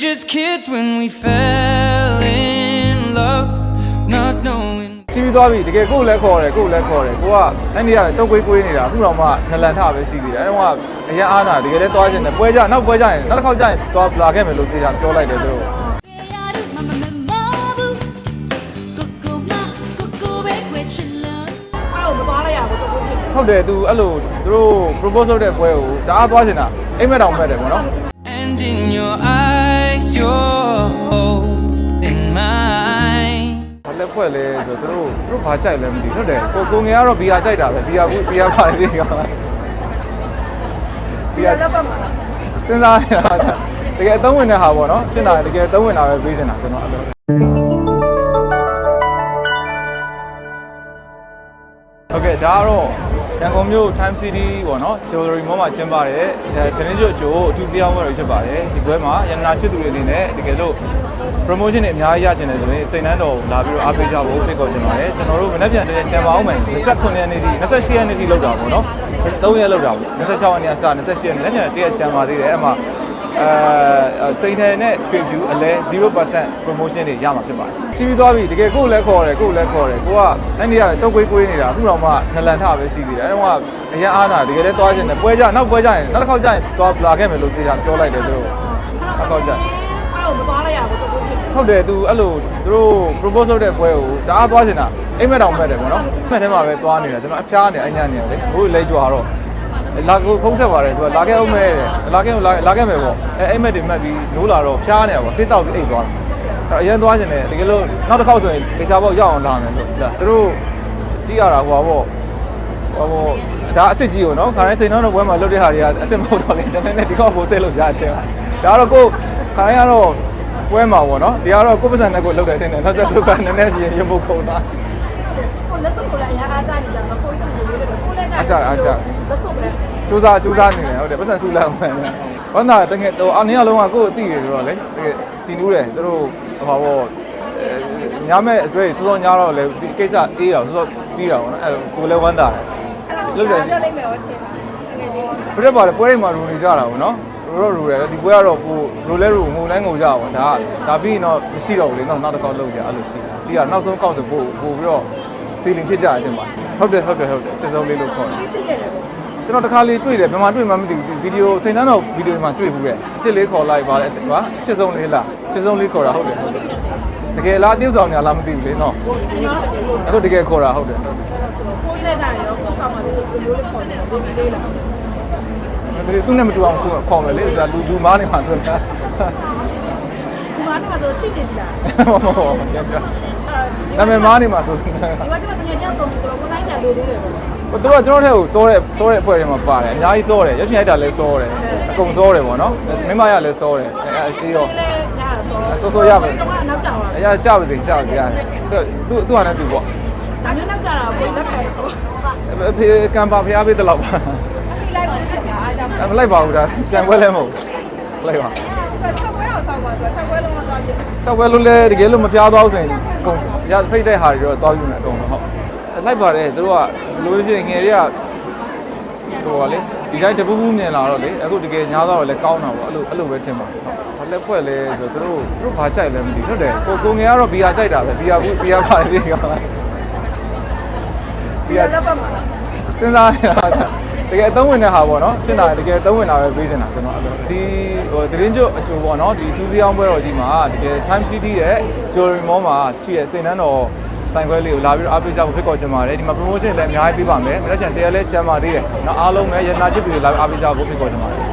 just kids when we fell in love, not knowing. စီးပြီးသွားပြီတကယ်ကိုယ်လည်းခေါ်တယ်ကိုယ်လည်းခေါ်တယ်ကိုကအဲ့ဒီကတုတ်ကွေးကွေးနေတာအခုတော့မှနလန်ထပဲရှိသေးတယ်အဲ့တော့ကအရင်အားနာတကယ်လည်းသွားခြင်းတယ်ပွဲကြနောက်ပွဲကြရင်နောက်တစ်ခေါက်ကြရင်သွားလာခဲ့မယ်လို့ပြောပြောလိုက်တယ်သူတို့အဲ့တော့မသွားလိုက်ရဘူးတော့ဖြစ်တယ်ဟုတ်တယ်သူအဲ့လိုသူတို့ propose လုပ်တဲ့ပွဲကိုတအားသွားချင်တာအိမ်မက်တောင်မဲ့တယ်ပေါ့နော် ဖွဲ့လဲဆိုတော့သူတို့သူတို့ဘာကြိုက်လဲမသိဘူးဟုတ်တယ်ကိုကိုငယ်ကတော့ဘီယာကြိုက်တာပဲဘီယာဘူးဘီယာပါတယ်ဒီကောင်ဘီဒီယာလက်ပတ်မှာစဉ်းစားနေတာတကယ်အသုံးဝင်တဲ့ဟာပေါ့နော်ဖြစ်တာတကယ်အသုံးဝင်တာပဲပေးနေတာကျွန်တော်အဲ့လိုဟုတ်ကဲ့ဒါကတော့ရန်ကုန်မြို့ Time City ပေါ့နော် Jewelry Mall မှာကျင်းပတဲ့အဲသတင်းကျွတ်ကျိုးအထူးစည်းအောင်ပွဲတွေဖြစ်ပါတယ်ဒီပွဲမှာရန်နာချစ်သူတွေအနေနဲ့တကယ်လို့ promotion တွေအများကြီးရချင်တယ်ဆိုရင်စိတ်နှမ်းတော်ကိုလာပြီးတော့အားပေးကြဖို့ဖိတ်ခေါ်ချင်ပါတယ်ကျွန်တော်တို့မနေ့ပြန်တဲ့ကျန်ပါအောင်မယ်29ရက်နေ့ထိ28ရက်နေ့ထိလောက်တာပေါ့နော်3ရက်လောက်တာပေါ့26ရက်နေ့ကစ28ရက်နေ့လည်းပြန်တရက်ကျန်ပါသေးတယ်အဲ့မှာအဲစိတ်ထဲနဲ့ရွှေဖြူအလဲ0% promotion တွေရမှာဖြစ်ပါတယ်စီးပြီးသွားပြီတကယ်ကိုယ်လည်းခေါ်တယ်ကိုယ်လည်းခေါ်တယ်ကိုကအဲ့ဒီကတုတ်ကွေးကွေးနေတာအခုတော့မှနလန်ထပဲရှိသေးတယ်အဲ့တော့ကအရင်အားနာတကယ်လည်းသွားခြင်းတယ်ပွဲကြနောက်ပွဲကြရင်နောက်တစ်ခေါက်ကြရင်သွားလာခဲ့မယ်လို့ပြောလိုက်တယ်သူတို့တစ်ခေါက်ကြအဲ့တော့မသွားလိုက်ရဘူးတော့ဖြစ်တယ် ဟုတ်တယ်သူအဲ့လိုသူတို့ propose လုပ်တဲ့ပွဲကိုတအားသွားချင်တာအိမ်မက်တောင်မဲ့တယ်ပေါ့နော်အိမ်မက်ထဲမှာပဲသွားနေတာကျွန်တော်အဖျားနေအိမ်ညနေတယ်လေဘိုးလဲကြွားတော့လာကိုဖုံးဆက်ပါတယ်သူကလာခဲ့အောင်မဲ့လာခဲ့လာလာခဲ့မယ်ပေါ့အဲအိမ်မက်တွေမှတ်ပြီးနိုးလာတော့ဖျားနေတာပေါ့စိတ်တောက်ပြီးအိတ်သွားတာအဲ့အရင်သွားချင်တယ်တကယ်လို့နောက်တစ်ခေါက်ဆိုရင်တခြားပေါက်ရောက်အောင်လာမယ်လို့သူတို့ကြည့်ရတာဟိုပါပေါ့ဟိုပေါ့ဒါအစ်စ်ကြီးကိုနော်ခါတိုင်းစိန်နှောင်းတဲ့ဘွဲမှာလွတ်တဲ့ဟာတွေကအစ်စ်မဟုတ်တော့လေတနေ့နဲ့ဒီကောက်ကိုစိတ်လို့ရတယ်ဒါကတော့ကိုခါတိုင်းကတော့ ပွဲမှာပေါ့နော်ဒီကတော့ကိုယ့်ပစံနဲ့ကိုယ်လောက်တယ်တင်တယ်နောက်ဆက်ဆုပ်ကနည်းနည်းပြင်ရမုတ်ခုံသားကိုလက်စုပ်ကိုလည်းအများအားကြနေကြတော့ကိုကြီးကလည်းလေးတယ်ကိုလည်းလက်စုပ်ပဲစူးစားစူးစားနေတယ်ဟုတ်တယ်ပစံဆူလာမှန်တယ်ဘာသာတကယ်တော့အနည်းအလုံးကကိုယ်အသိတယ်ဆိုတော့လေတကယ်ကြည်နူးတယ်သူတို့ဟောပေါ့ညမဲ့အတွေ့စောစောညတော့လေဒီကိစ္စအေးတော့စောစောပြီးတာပေါ့နော်အဲ့ကိုလည်းဝမ်းသာတယ်အဲ့တော့ပြောလိုက်မယ်ဟောချင်းတကယ်ကြီးပြည့်ပါတယ်ပွဲတွေမှာရူနေကြတာပေါ့နော် ရူတော့ရူတယ်ဒီပွဲကတော့ကိုရူလဲရူငုံတိုင်းငုံကြပါဘောဒါဒါပြီးရင်တော့မရှိတော့ဘူးလေနောက်နောက်တစ်ခေါက်လုပ်ကြအဲ့လိုရှိတယ်ကြီးကနောက်ဆုံးကောက်ဆိုပို့ပို့ပြီးတော့ feeling ဖြစ်ကြတယ်တင်ပါဟုတ်တယ်ဟုတ်တယ်ဟုတ်တယ်စစ်ဆုံးလေးလို့ခေါ်တယ်သိတယ်ပေါ့ကျွန်တော်တစ်ခါလေးတွေ့တယ်ဘယ်မှာတွေ့မှမသိဘူးဗီဒီယိုစိန်နှန်းတော်ဗီဒီယိုမှာတွေ့ဘူးတဲ့ချစ်လေးခေါ်လိုက်ပါလေကွာချစ်ဆုံးလေးလားချစ်ဆုံးလေးခေါ်တာဟုတ်တယ်ဟုတ်တယ်တကယ်လားအ tiêu ဆောင်ညာလားမသိဘူးလေနော်ဒီနော်တကယ်လို့အခုတကယ်ခေါ်တာဟုတ်တယ်ကိုကြီးလည်းကြတယ်တော့ကိုကောက်မှလည်းဆိုလိုလေးခေါ်တယ်ကိုကြီးလေးလားဒီ သူနဲ့မတူအောင်ခေါ်မယ်လေဒါလူလူမားနေမှာဆိုတာဒီမှာတော့ဆိုရှိနေပြီလားမဟုတ်ဘူးပြောပြောနာမည်မားနေမှာဆိုဒီမှာကျမတကယ်ကြောက်ဆုံးဆိုတော့ကိုဆိုင်ကြလိုသေးတယ်ပေါ့သူတို့ကကျွန်တော်ထဲကိုစောတဲ့စောတဲ့အဖွဲ့ထဲမှာပါတယ်အများကြီးစောတယ်ရွှေရှင်ရိုက်တာလည်းစောတယ်အကုန်စောတယ်ပေါ့နော်မိမရလည်းစောတယ်အဲအေးတော့လည်းညာဆိုစောစောရမယ်တော့နောက်ကြောက်တာအဲရကြပါစေကြပါစေရတယ်သူသူဟာနဲ့သူပေါ့ဒါမျိုးနောက်ကြတာကိုလက်ခံတော့ဖေကံပါဖျားပေးတလောက်ပါဒီလိုက်လို့ရှိတာ အားကြောင့်အဲမလိုက်ပါဘူးဒါပြန်ပွဲလဲမဟုတ်လိုက်ပါဆက်ချက်ပွဲအောင်ဆောက်ပါဆိုချက်ပွဲလုံးတော့သွားဖြစ်ဆောက်ပွဲလို့လဲတကယ်လို့မဖျားသွားဘူးဆိုရင်အကုန်ရဖိတ်တဲ့ဟာတွေတော့သွားယူနေအကုန်လုံးဟုတ်လိုက်ပါတယ်သူတို့ကဘယ်လိုဖြစ်ငယ်တွေကဟိုပါလေဒီတိုင်းတပူးပူးမြင်လာတော့လေအခုတကယ်ညားတော့လည်းကောင်းတာပေါ့အဲ့လိုအဲ့လိုပဲထင်ပါဟုတ်ဘာလက်ဖွဲ့လဲဆိုတော့သူတို့သူတို့ဘာကြိုက်လဲမသိဟုတ်တယ်ကိုကိုငယ်ကတော့ဘီယာကြိုက်တာပဲဘီယာဘူးဘီယာပါတယ်ဒီကောင်ဒီလက်ပတ်မှာစဉ်းစားနေတာ တကယ်အသုံးဝင်တဲ့ဟာပေါ့နော်ဖြစ်တာတကယ်အသုံးဝင်တာပဲပေးနေတာကျွန်တော်အဲ့လိုဒီဟိုသတင်းကျအချိုပေါ့နော်ဒီကျူးစီအောင်ပွဲတော်ကြီးမှာတကယ် Time City ရဲ့ Jewelry Mall မှာရှိတဲ့စိန်နှန်းတော်ဆိုင်ခွဲလေးကိုလာပြီးတော့အားပေးကြဖို့ဖိတ်ခေါ်ချင်ပါတယ်ဒီမှာ promotion လည်းအများကြီးပေးပါမယ်မနေ့ကတည်းကလည်းကျမ်းပါသေးတယ်နောက်အားလုံးပဲရတနာချစ်သူတွေလာပြီးအားပေးကြဖို့ဖိတ်ခေါ်ချင်ပါတယ်